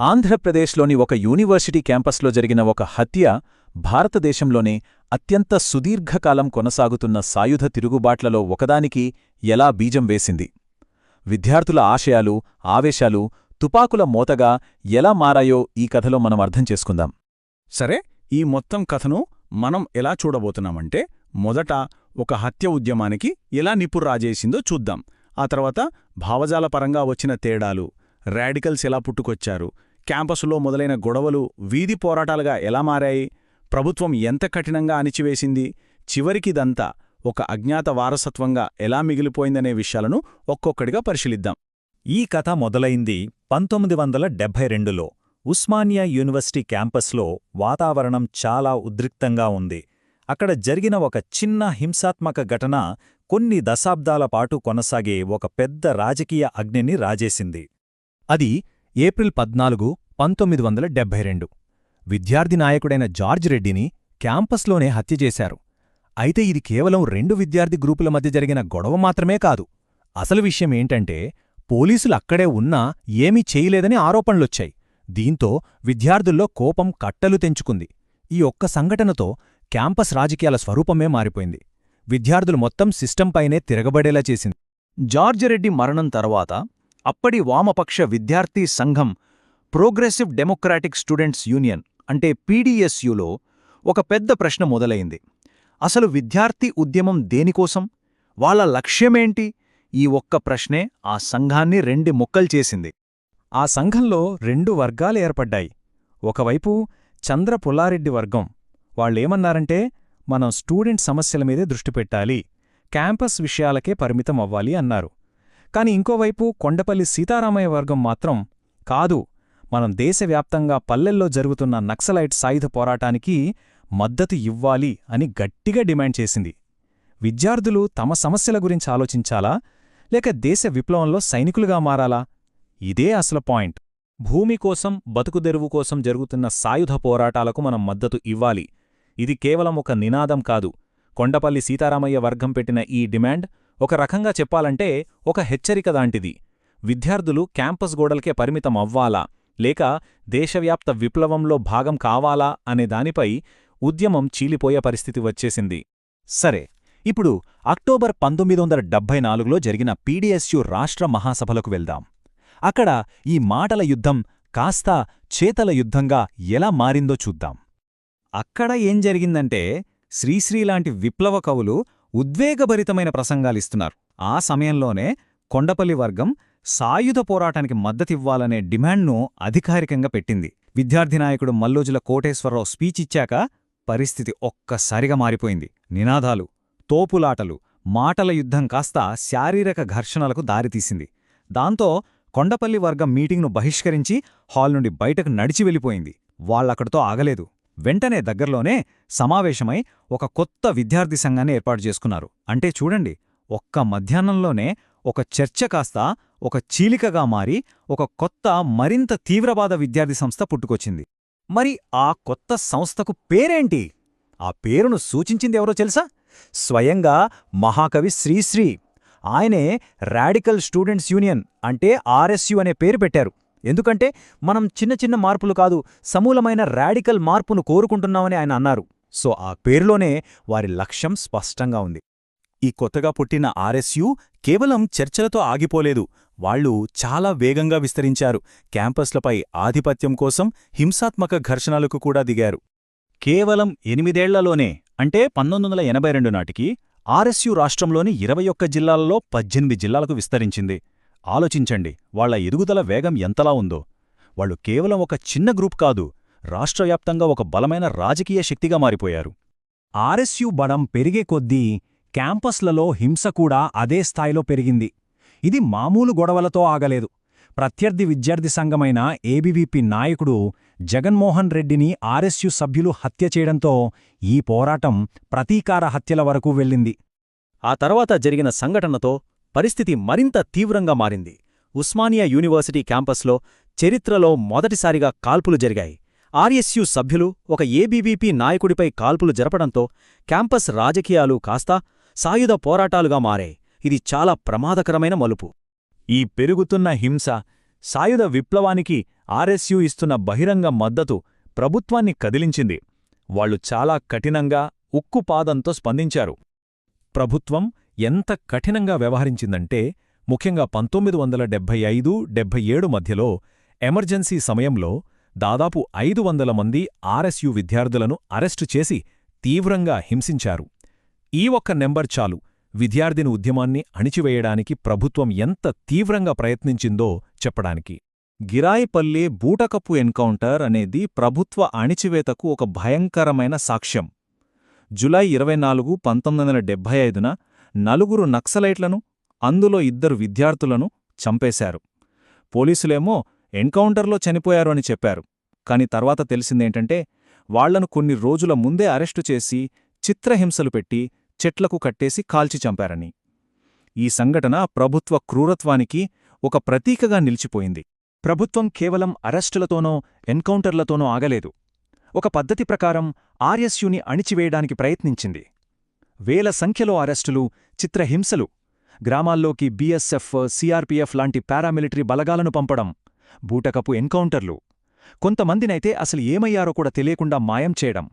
ఆంధ్రప్రదేశ్లోని ఒక యూనివర్సిటీ క్యాంపస్లో జరిగిన ఒక హత్య భారతదేశంలోనే అత్యంత సుదీర్ఘకాలం కొనసాగుతున్న సాయుధ తిరుగుబాట్లలో ఒకదానికి ఎలా బీజం వేసింది? విద్యార్థుల ఆశయాలు ఆవేశాలు తుపాకుల మోతగా ఎలా మారాయో ఈ కథలో మనం అర్థం చేసుకుందాం. సరే ఈ మొత్తం కథను మనం ఎలా చూడబోతున్నామంటే మొదట ఒక హత్య ఉద్యమానికి ఎలా నిప్పు రాజేసిందో చూద్దాం. ఆ తర్వాత భావజాల పరంగా వచ్చిన తేడాలు రాడికల్స్ ఎలా పుట్టుకొచ్చారు క్యాంపసులో మొదలైన గొడవలు వీధి పోరాటాలుగా ఎలా మారాయి? ప్రభుత్వం ఎంత కఠినంగా అణిచివేసింది? చివరికిదంతా ఒక అజ్ఞాత వారసత్వంగా ఎలా మిగిలిపోయిందనే విషయాలను ఒక్కొక్కడిగా పరిశీలిద్దాం. ఈ కథ మొదలైంది పంతొమ్మిది వందల డెబ్భై రెండులో ఉస్మానియా యూనివర్సిటీ క్యాంపస్లో వాతావరణం చాలా ఉద్రిక్తంగా ఉంది. అక్కడ జరిగిన ఒక చిన్న హింసాత్మక ఘటన కొన్ని దశాబ్దాల పాటు కొనసాగే ఒక పెద్ద రాజకీయ అగ్నిని రాజేసింది. అది ఏప్రిల్ పద్నాలుగు పంతొమ్మిది వందల డెబ్బై రెండు. విద్యార్థి నాయకుడైన జార్జ్ రెడ్డిని క్యాంపస్లోనే హత్య చేశారు. అయితే ఇది కేవలం రెండు విద్యార్థి గ్రూపుల మధ్య జరిగిన గొడవ మాత్రమే కాదు. అసలు విషయం ఏంటంటే పోలీసులు అక్కడే ఉన్నా ఏమీ చేయలేదని ఆరోపణలొచ్చాయి. దీంతో విద్యార్థుల్లో కోపం కట్టలు తెంచుకుంది. ఈ ఒక్క సంఘటనతో క్యాంపస్ రాజకీయాల స్వరూపమే మారిపోయింది. విద్యార్థులు మొత్తం సిస్టంపైనే తిరగబడేలా చేసింది. జార్జ్ రెడ్డి మరణం తర్వాత అప్పటి వామపక్ష విద్యార్థి సంఘం ప్రోగ్రెసివ్ డెమోక్రాటిక్ స్టూడెంట్స్ యూనియన్ అంటే పీడీఎస్యులో ఒక పెద్ద ప్రశ్న మొదలైంది. అసలు విద్యార్థి ఉద్యమం దేనికోసం? వాళ్ళ లక్ష్యమేంటి? ఈ ఒక్క ప్రశ్నే ఆ సంఘాన్ని రెండు ముక్కలు చేసింది. ఆ సంఘంలో రెండు వర్గాలు ఏర్పడ్డాయి. ఒకవైపు చంద్ర పుల్లారెడ్డి వర్గం. వాళ్ళేమన్నారంటే మనం స్టూడెంట్ సమస్యల మీదే దృష్టి పెట్టాలి. క్యాంపస్ విషయాలకే పరిమితం అవ్వాలి అన్నారు. కాని ఇంకోవైపు కొండపల్లి సీతారామయ్య వర్గం మాత్రం కాదు. మనం దేశవ్యాప్తంగా పల్లెల్లో జరుగుతున్న నక్సలైట్ సాయుధ పోరాటానికి మద్దతు ఇవ్వాలి అని గట్టిగా డిమాండ్ చేసింది. విద్యార్థులు తమ సమస్యల గురించి ఆలోచించాలా? లేక దేశ విప్లవంలో సైనికులుగా మారాలా? ఇదే అసలు పాయింట్. భూమి కోసం బతుకుదెరువు కోసం జరుగుతున్న సాయుధ పోరాటాలకు మనం మద్దతు ఇవ్వాలి. ఇది కేవలం ఒక నినాదం కాదు. కొండపల్లి సీతారామయ్య వర్గం పెట్టిన ఈ డిమాండ్ ఒక రకంగా చెప్పాలంటే ఒక హెచ్చరిక దాంటిది. విద్యార్థులు క్యాంపస్ గోడలకే పరిమితం అవ్వాలా లేక దేశవ్యాప్త విప్లవంలో భాగం కావాలా? అనే దానిపై ఉద్యమం చీలిపోయే పరిస్థితి వచ్చేసింది. సరే ఇప్పుడు అక్టోబర్ పంతొమ్మిది వందల డెబ్బై నాలుగులో జరిగిన పీడీఎస్యు రాష్ట్ర మహాసభలకు వెళ్దాం. అక్కడ ఈ మాటల యుద్ధం కాస్త చేతల యుద్ధంగా ఎలా మారిందో చూద్దాం. అక్కడ ఏం జరిగిందంటే శ్రీశ్రీలాంటి విప్లవ కవులు ఉద్వేగభరితమైన ప్రసంగాలిస్తున్నారు. ఆ సమయంలోనే కొండపల్లి వర్గం సాయుధ పోరాటానికి మద్దతివ్వాలనే డిమాండ్ను అధికారికంగా పెట్టింది. విద్యార్థి నాయకుడు మల్లోజుల కోటేశ్వరరావు స్పీచ్ ఇచ్చాక పరిస్థితి ఒక్కసారిగా మారిపోయింది. నినాదాలు తోపులాటలు మాటల యుద్ధం కాస్త శారీరక ఘర్షణలకు దారితీసింది. దాంతో కొండపల్లి వర్గం మీటింగ్ను బహిష్కరించి హాల్ నుండి బయటకు నడిచి వెళ్ళిపోయింది. వాళ్ళక్కడితో ఆగలేదు. వెంటనే దగ్గర్లోనే సమావేశమై ఒక కొత్త విద్యార్థి సంఘాన్ని ఏర్పాటు చేసుకున్నారు. అంటే చూడండి ఒక్క మధ్యాహ్నంలోనే ఒక చర్చ కాస్త ఒక చీలికగా మారి ఒక కొత్త మరింత తీవ్రవాద విద్యార్థి సంస్థ పుట్టుకొచ్చింది. మరి ఆ కొత్త సంస్థకు పేరేంటి? ఆ పేరును సూచించింది ఎవరో తెలుసా? స్వయంగా మహాకవి శ్రీశ్రీ. ఆయనే రాడికల్ స్టూడెంట్స్ యూనియన్ అంటే ఆర్ఎస్యు అనే పేరు పెట్టారు. ఎందుకంటే మనం చిన్న చిన్న మార్పులు కాదు సమూలమైన రాడికల్ మార్పును కోరుకుంటున్నామని ఆయన అన్నారు. సో ఆ పేరులోనే వారి లక్ష్యం స్పష్టంగా ఉంది. ఈ కొత్తగా పుట్టిన ఆర్ఎస్యు కేవలం చర్చలతో ఆగిపోలేదు. వాళ్ళు చాలా వేగంగా విస్తరించారు. క్యాంపస్లపై ఆధిపత్యం కోసం హింసాత్మక ఘర్షణలకు కూడా దిగారు. కేవలం ఎనిమిదేళ్ళలోనే అంటే పంతొమ్మిది నాటికి ఆర్ఎస్యు రాష్ట్రంలోని ఇరవై ఒక్క జిల్లాలలో పద్దెనిమిది జిల్లాలకు విస్తరించింది. ఆలోచించండి వాళ్ళ ఎదుగుదల వేగం ఎంతలా ఉందో. వాళ్ళు కేవలం ఒక చిన్న గ్రూప్ కాదు రాష్ట్రవ్యాప్తంగా ఒక బలమైన రాజకీయ శక్తిగా మారిపోయారు. ఆర్ఎస్యు బడం పెరిగే కొద్దీ క్యాంపస్లలో హింస కూడా అదే స్థాయిలో పెరిగింది. ఇది మామూలు గొడవలతో ఆగలేదు. ప్రత్యర్థి విద్యార్థి సంఘమైన ఏబీవీపీ నాయకుడు జగన్మోహన్ రెడ్డిని ఆర్ఎస్యు సభ్యులు హత్య చేయడంతో ఈ పోరాటం ప్రతీకార హత్యల వరకు వెళ్ళింది. ఆ తర్వాత జరిగిన సంఘటనతో పరిస్థితి మరింత తీవ్రంగా మారింది. ఉస్మానియా యూనివర్సిటీ క్యాంపస్లో చరిత్రలో మొదటిసారిగా కాల్పులు జరిగాయి. ఆర్ఎస్యు సభ్యులు ఒక ఏబీవీపీ నాయకుడిపై కాల్పులు జరపడంతో క్యాంపస్ రాజకీయాలు కాస్త సాయుధ పోరాటాలుగా మారాయి. ఇది చాలా ప్రమాదకరమైన మలుపు. ఈ పెరుగుతున్న హింస సాయుధ విప్లవానికి ఆర్ఎస్యు ఇస్తున్న బహిరంగ మద్దతు ప్రభుత్వాన్ని కదిలించింది. వాళ్ళు చాలా కఠినంగా ఉక్కుపాదంతో స్పందించారు. ప్రభుత్వం ఎంత కఠినంగా వ్యవహరించిందంటే ముఖ్యంగా పంతొమ్మిది వందల డెబ్భై ఐదు డెబ్భై ఏడు మధ్యలో ఎమర్జెన్సీ సమయంలో దాదాపు ఐదు వందల మంది ఆర్ఎస్యు విద్యార్థులను అరెస్టు చేసి తీవ్రంగా హింసించారు. ఈ ఒక్క నెంబర్ చాలు విద్యార్థిని ఉద్యమాన్ని అణిచివేయడానికి ప్రభుత్వం ఎంత తీవ్రంగా ప్రయత్నించిందో చెప్పడానికి. గిరాయిపల్లి బూటకప్పు ఎన్కౌంటర్ అనేది ప్రభుత్వ అణిచివేతకు ఒక భయంకరమైన సాక్ష్యం. జులై ఇరవై నాలుగు పంతొమ్మిది వందల డెబ్భై ఐదున నలుగురు నక్సలైట్లను అందులో ఇద్దరు విద్యార్థులను చంపేశారు. పోలీసులేమో ఎన్కౌంటర్లో చనిపోయారు అని చెప్పారు. కాని తర్వాత తెలిసిందేంటంటే వాళ్ళను కొన్ని రోజుల ముందే అరెస్టు చేసి చిత్రహింసలు పెట్టి చెట్లకు కట్టేసి కాల్చి చంపారని. ఈ సంఘటన ప్రభుత్వ క్రూరత్వానికి ఒక ప్రతీకగా నిలిచిపోయింది. ప్రభుత్వం కేవలం అరెస్టులతోనో ఎన్కౌంటర్లతోనో ఆగలేదు. ఒక పద్ధతి ప్రకారం ఆర్ఎస్యుని అణిచివేయడానికి ప్రయత్నించింది. వేల సంఖ్యలో అరెస్టులు చిత్రహింసలు. గ్రామాల్లోకి బీఎస్ఎఫ్ సీఆర్పీఎఫ్ లాంటి పారామిలిటరీ బలగాలను పంపడం బూటకపు ఎన్కౌంటర్లు. కొంతమందినైతే అసలు ఏమయ్యారో కూడా తెలియకుండా మాయం చేయడం.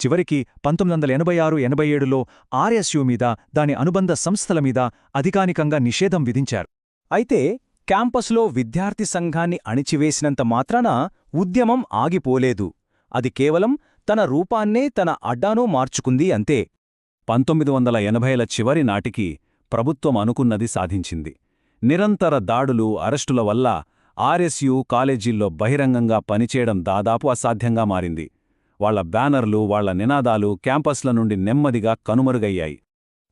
చివరికి పంతొమ్మిది వందల ఎనభై ఆరు ఎనభై ఏడులో ఆర్ఎస్యు మీద దాని అనుబంధ సంస్థల మీద అధికారికంగా నిషేధం విధించారు. అయితే క్యాంపస్లో విద్యార్థి సంఘాన్ని అణిచివేసినంత మాత్రాన ఉద్యమం ఆగిపోలేదు. అది కేవలం తన రూపాన్నే తన అడ్డానూ మార్చుకుంది అంతే. పంతొమ్మిది వందల ఎనభైల చివరి నాటికి ప్రభుత్వం అనుకున్నది సాధించింది. నిరంతర దాడులు అరెస్టుల వల్ల ఆర్ఎస్యు కాలేజీల్లో బహిరంగంగా పనిచేయడం దాదాపు అసాధ్యంగా మారింది. వాళ్ళ బ్యానర్లు వాళ్ళ నినాదాలు క్యాంపస్ల నుండి నెమ్మదిగా కనుమరుగయ్యాయి.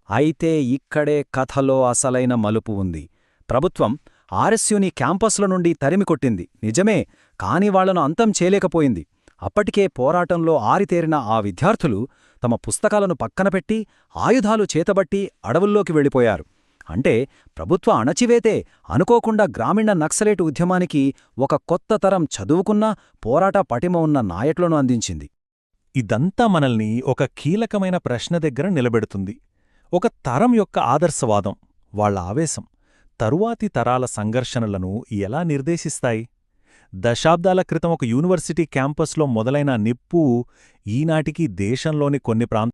అయితే ఇక్కడే కథలో అసలైన మలుపు ఉంది. ప్రభుత్వం ఆర్ఎస్యుని క్యాంపస్ల నుండి తరిమికొట్టింది నిజమే కాని వాళ్ళను అంతం చేయలేకపోయింది. అప్పటికే పోరాటంలో ఆరితేరిన ఆ విద్యార్థులు తమ పుస్తకాలను పక్కనపెట్టి ఆయుధాలు చేతబట్టి అడవుల్లోకి వెళ్ళిపోయారు. అంటే ప్రభుత్వ అణచివేతే అనుకోకుండా గ్రామీణ నక్సలేటు ఉద్యమానికి ఒక కొత్త తరం చదువుకున్న పోరాట పటిమ ఉన్న నాయకులను అందించింది. ఇదంతా మనల్ని ఒక కీలకమైన ప్రశ్న దగ్గర నిలబెడుతుంది. ఒక తరం యొక్క ఆదర్శవాదం వాళ్ళ ఆవేశం తరువాతి తరాల సంఘర్షణలను ఎలా నిర్దేశిస్తాయి? దశాబ్దాల క్రితం ఒక యూనివర్సిటీ క్యాంపస్లో మొదలైన నిప్పు ఈనాటికి దేశంలోని కొన్ని ప్రాంత